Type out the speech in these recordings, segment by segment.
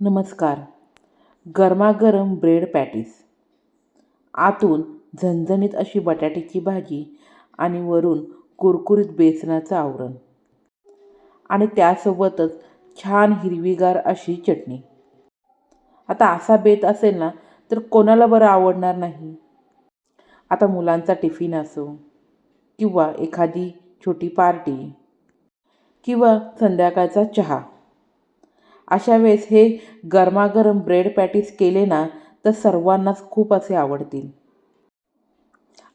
नमस्कार. गरमागरम bread patties. आतून झणझणीत अशी बटाट्याची भाजी आणि वरून कुरकुरीत बेसनाचं आवरण. आणि त्यासोबतच छान हिरवीगार अशी चटणी. आता असा बेत असेल ना तर कोणाला बरं आवडणार नाही? आता मुलांचा टिफिन असो किंवा एखादी छोटी पार्टी किंवा संध्याकाळचा चहा. अशा वेळेस हे गरमागरम ब्रेड पॅटीस केले ना तर सर्वांनाच खूप असे आवडतील.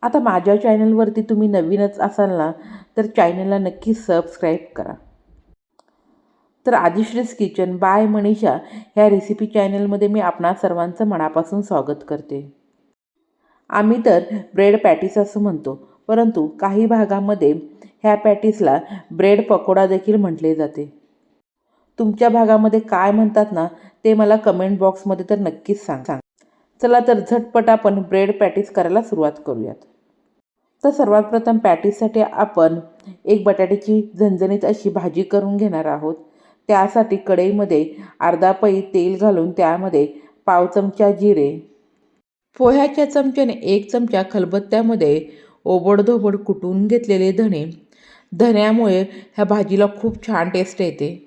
आता माझ्या चॅनलवरती तुम्ही नवीनच असाल ना तर चॅनलला नक्की सबस्क्राईब करा. तर आदिश्रीस किचन बाय मनीषा ह्या रेसिपी चॅनलमध्ये मी आपणा सर्वांचं मनापासून स्वागत करते. आम्ही तर ब्रेड पॅटीस असं म्हणतो परंतु काही भागामध्ये ह्या पॅटीसला ब्रेड पकोडा देखील म्हटले जाते. तुमच्या भागामध्ये काय म्हणतात ना ते मला कमेंट बॉक्समध्ये तर नक्कीच सांग. सांग. चला तर झटपट आपण ब्रेड पॅटीस करायला सुरुवात करूयात. तर सर्वात प्रथम पॅटीससाठी आपण एक बटाट्याची झणझणीत अशी भाजी करून घेणार आहोत. त्यासाठी कढईमध्ये अर्धा पै तेल घालून त्यामध्ये पाव चमचा जिरे पोह्याच्या चमच्याने एक चमचा खलबत्त्यामध्ये ओबडधोबड कुटून घेतलेले धणे. धण्यामुळे ह्या भाजीला खूप छान टेस्ट येते.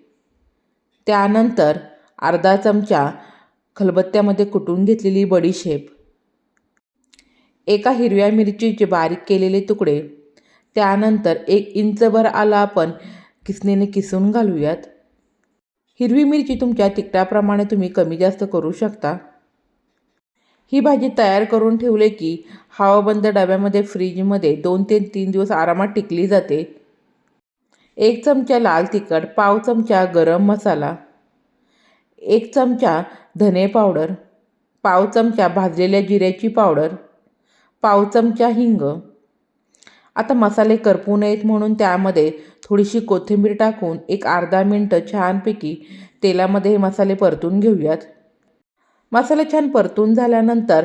त्यानंतर अर्धा चमचा खलबत्त्यामध्ये कुटून घेतलेली बडीशेप एका हिरव्या मिरचीचे बारीक केलेले तुकडे त्यानंतर एक इंचभर आला आपण किसणीने किसून घालूयात. हिरवी मिरची तुमच्या तिखटाप्रमाणे तुम्ही कमी जास्त करू शकता. ही भाजी तयार करून ठेवले की हवाबंद डब्यामध्ये फ्रीजमध्ये दोन ते तीन दिवस आरामात टिकली जाते. एक चमचा लाल तिखट पाव चमचा गरम मसाला एक चमचा धने पावडर पाव चमचा भाजलेल्या जिऱ्याची पावडर पाव चमचा हिंग. आता मसाले करपू नयेत म्हणून त्यामध्ये थोडीशी कोथिंबीर टाकून एक अर्धा मिनटं छानपैकी तेलामध्ये हे मसाले परतून घेऊयात. मसाले छान परतून झाल्यानंतर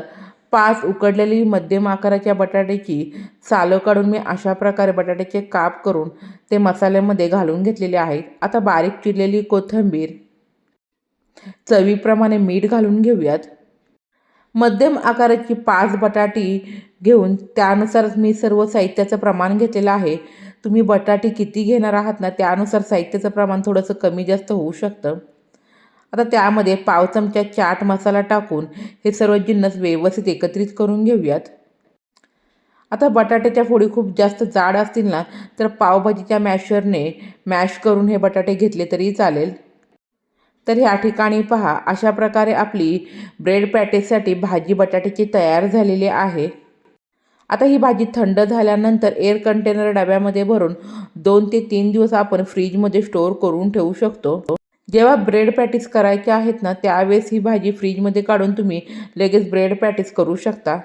पाच उकडलेली मध्यम आकाराच्या बटाट्याची सालं काढून मी अशा प्रकारे बटाट्याचे काप करून ते मसाल्यामध्ये घालून घेतलेले आहेत. आता बारीक चिरलेली कोथिंबीर चवीप्रमाणे मीठ घालून घेऊयात. मध्यम आकाराची पाच बटाटी घेऊन त्यानुसार मी सर्व साहित्याचं प्रमाण घेतलेलं आहे. तुम्ही बटाटी किती घेणार आहात ना त्यानुसार साहित्याचं प्रमाण थोडंसं कमी जास्त होऊ शकतं. आता त्यामध्ये पाव चमचा चाट मसाला टाकून हे सर्व जिन्नस व्यवस्थित एकत्रित करून घेऊयात. आता बटाट्याच्या फोडी खूप जास्त जाड असतील ना तर पावभाजीच्या मॅशरने मॅश करून हे बटाटे घेतले तरी चालेल. तर ह्या ठिकाणी पहा अशा प्रकारे आपली ब्रेड पॅटेसाठी भाजी बटाट्याची तयार झालेली आहे. आता ही भाजी थंड झाल्यानंतर एअर कंटेनर डब्यामध्ये भरून दोन ते तीन दिवस आपण फ्रीजमध्ये स्टोअर करून ठेवू शकतो. जेव्हा ब्रेड पॅटीस करायचे आहेत ना त्यावेळेस ही भाजी फ्रीजमध्ये काढून तुम्ही लगेच ब्रेड पॅटीस करू शकता.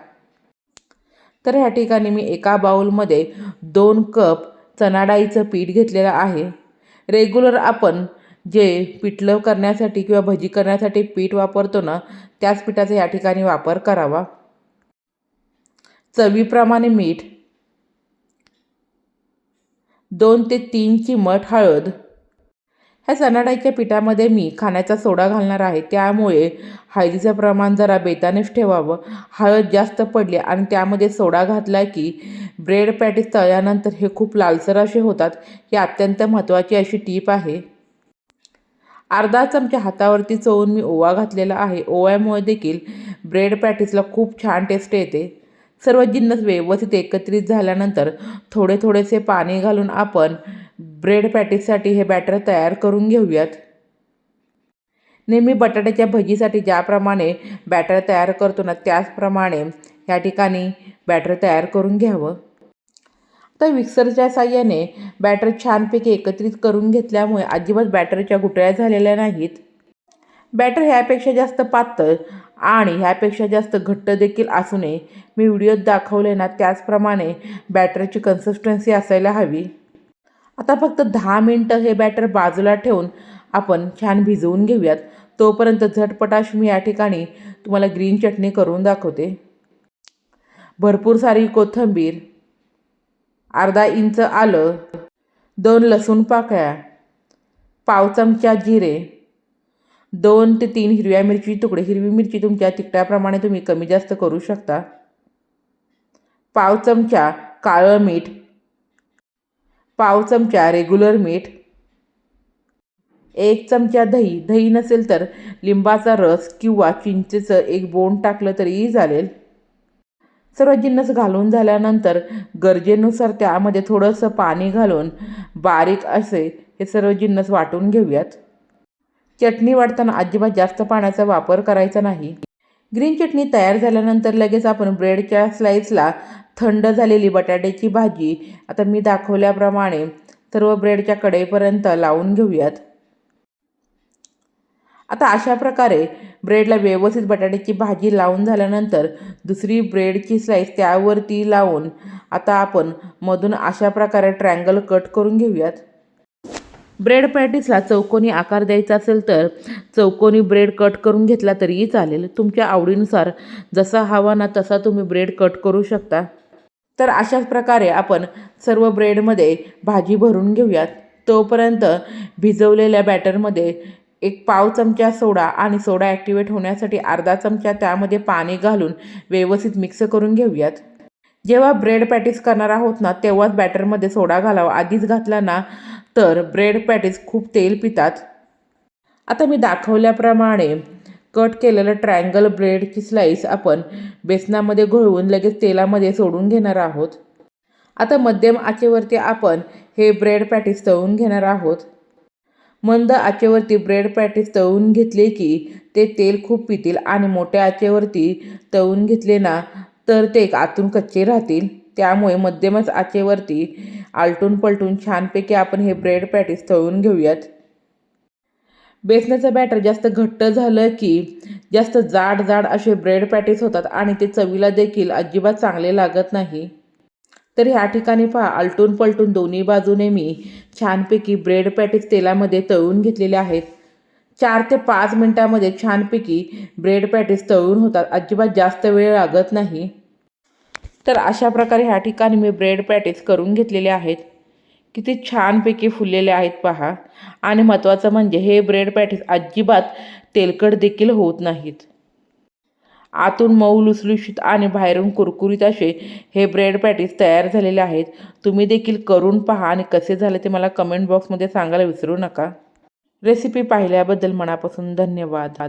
तर ह्या ठिकाणी मी एका बाऊलमध्ये दोन कप चणा डाळीचं पीठ घेतलेलं आहे. रेग्युलर आपण जे पिठलं करण्यासाठी किंवा भजी करण्यासाठी पीठ वापरतो ना त्याच पिठाचा या ठिकाणी वापर करावा. चवीप्रमाणे मीठ. दोन ते तीन चिमट हळद. ह्या चणाडाईच्या पिठामध्ये मी खाण्याचा सोडा घालणार आहे. त्यामुळे हळदीचं प्रमाण जरा बेतानेच ठेवावं. हळद जास्त पडली आणि त्यामध्ये सोडा घातला की ब्रेड पॅटीस तळल्यानंतर हे खूप लालसर असे होतात. ही अत्यंत महत्त्वाची अशी टीप आहे. अर्धा चमचा हातावरती चोळून मी ओवा घातलेला आहे. ओव्यामुळे देखील ब्रेड पॅटीसला खूप छान टेस्ट येते. सर्व जिन्नस व्यवस्थित एकत्रित झाल्यानंतर थोडे थोडेसे पाणी घालून आपण ब्रेड पॅटीससाठी हे बॅटर तयार करून घेऊयात. नेहमी बटाट्याच्या भजीसाठी ज्याप्रमाणे बॅटर तयार करतो ना त्याचप्रमाणे ह्या ठिकाणी बॅटर तयार करून घ्यावं. तर मिक्सरच्या साह्याने बॅटर छानपैकी एकत्रित करून घेतल्यामुळे अजिबात बॅटरच्या गुटळ्या झालेल्या नाहीत. बॅटर ह्यापेक्षा जास्त पातळ आणि ह्यापेक्षा जास्त घट्ट देखील असू नये मी व्हिडिओत दाखवले ना त्याचप्रमाणे बॅटरची कन्सिस्टन्सी असायला हवी. आता फक्त दहा मिनटं हे बॅटर बाजूला ठेवून आपण छान भिजवून घेऊयात. तोपर्यंत झटपटाश मी या ठिकाणी तुम्हाला ग्रीन चटणी करून दाखवते. भरपूर सारी कोथिंबीर अर्धा इंच आलं दोन लसूण पाकळ्या पाव चमचा जिरे दोन ते तीन हिरव्या मिरची तुकडे हिरवी मिरची तुमच्या तिखटाप्रमाणे तुम्ही कमी जास्त करू शकता. पाव चमचा काळं मीठ पाव चमचा रेग्युलर मीठ एक चमचा दही. दही नसेल तर लिंबाचा रस किंवा चिंचेचं एक बोंड टाकलं तरीही चालेल. सर्व जिन्नस घालून झाल्यानंतर गरजेनुसार त्यामध्ये थोडंसं पाणी घालून बारीक असे हे सर्व जिन्नस वाटून घेऊयात. चटणी वाटताना अजिबात जास्त पाण्याचा वापर करायचा नाही. ग्रीन चटणी तयार झाल्यानंतर लगेच आपण ब्रेडच्या स्लाईसला थंड झालेली बटाट्याची भाजी आता मी दाखवल्याप्रमाणे सर्व ब्रेडच्या कडेपर्यंत लावून घेऊयात. आता अशा प्रकारे ब्रेडला व्यवस्थित बटाट्याची भाजी लावून झाल्यानंतर दुसरी ब्रेडची स्लाईस त्यावरती लावून आता आपण मधून अशा प्रकारे ट्रँगल कट करून घेऊयात. ब्रेड पॅटीसला चौकोनी आकार द्यायचा असेल तर चौकोनी ब्रेड कट करून घेतला तरीही चालेल. तुमच्या आवडीनुसार जसा हवा ना तसा तुम्ही ब्रेड कट करू शकता. तर अशाच प्रकारे आपण सर्व ब्रेडमध्ये भाजी भरून घेऊयात. तोपर्यंत भिजवलेल्या बॅटरमध्ये एक पाव चमचा सोडा आणि सोडा ॲक्टिवेट होण्यासाठी अर्धा चमचा त्यामध्ये पाणी घालून व्यवस्थित मिक्स करून घेऊयात. जेव्हा ब्रेड पॅटीस करणार आहोत ना तेव्हाच बॅटरमध्ये सोडा घालावा. आधीच घातला ना तर ब्रेड पॅटीस खूप तेल पितात. आता मी दाखवल्याप्रमाणे कट केलेलं ट्रायंगल ब्रेडची स्लाईस आपण बेसनामध्ये घोळवून लगेच तेलामध्ये सोडून घेणार आहोत. आता मध्यम आचेवरती आपण हे ब्रेड पॅटीस तळून घेणार आहोत. मंद आचेवरती ब्रेड पॅटीस तळून घेतले की ते तेल खूप पितील आणि मोठ्या आचेवरती तळून घेतले ना तर ते आतून कच्चे राहतील. त्यामुळे मध्यमच आचेवरती आलटून पलटून छानपैकी आपण हे ब्रेड पॅटीस तळून घेऊयात. बेसनाचं बॅटर जास्त घट्ट झालं की जास्त जाड जाड असे ब्रेड पॅटीस होतात आणि ते चवीला देखील अजिबात चांगले लागत नाही. तर ह्या ठिकाणी पहा आलटून पलटून दोन्ही बाजूने मी छानपैकी ब्रेड पॅटीस तेलामध्ये तळून घेतलेले आहेत. चार ते पाच मिनटामध्ये छानपैकी ब्रेड पॅटीस तळून होतात. अजिबात जास्त वेळ लागत नाही. तर अशा प्रकारे ह्या ठिकाणी मी ब्रेड पॅटीस करून घेतलेले आहेत. किती छानपैकी फुललेले आहेत पहा. आणि महत्त्वाचं म्हणजे हे ब्रेड पॅटीस अजिबात तेलकट देखील होत नाहीत. आतून मऊ लुसलुशीत आणि बाहेरून कुरकुरीत असे हे ब्रेड पॅटीस तयार झालेले आहेत. तुम्ही देखील करून पहा आणि कसे झाले ते मला कमेंट बॉक्समध्ये सांगायला विसरू नका. रेसिपी पाहिल्याबद्दल मनापासून धन्यवाद.